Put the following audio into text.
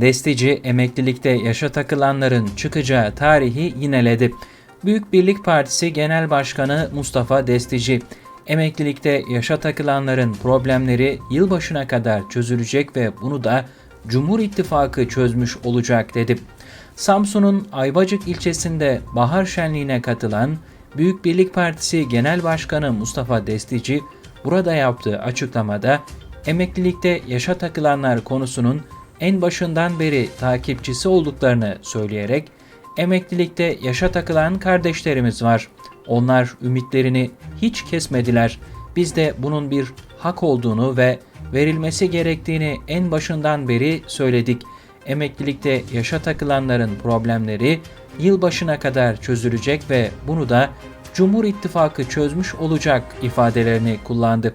Destici emeklilikte yaşa takılanların çıkacağı tarihi yineledi. Büyük Birlik Partisi Genel Başkanı Mustafa Destici, emeklilikte yaşa takılanların problemleri yılbaşına kadar çözülecek ve bunu da Cumhur İttifakı çözmüş olacak dedi. Samsun'un Ayvacık ilçesinde bahar şenliğine katılan Büyük Birlik Partisi Genel Başkanı Mustafa Destici burada yaptığı açıklamada emeklilikte yaşa takılanlar konusunun en başından beri takipçisi olduklarını söyleyerek emeklilikte yaşa takılan kardeşlerimiz var. Onlar ümitlerini hiç kesmediler. Biz de bunun bir hak olduğunu ve verilmesi gerektiğini en başından beri söyledik. Emeklilikte yaşa takılanların problemleri yılbaşına kadar çözülecek ve bunu da Cumhur İttifakı çözmüş olacak ifadelerini kullandı.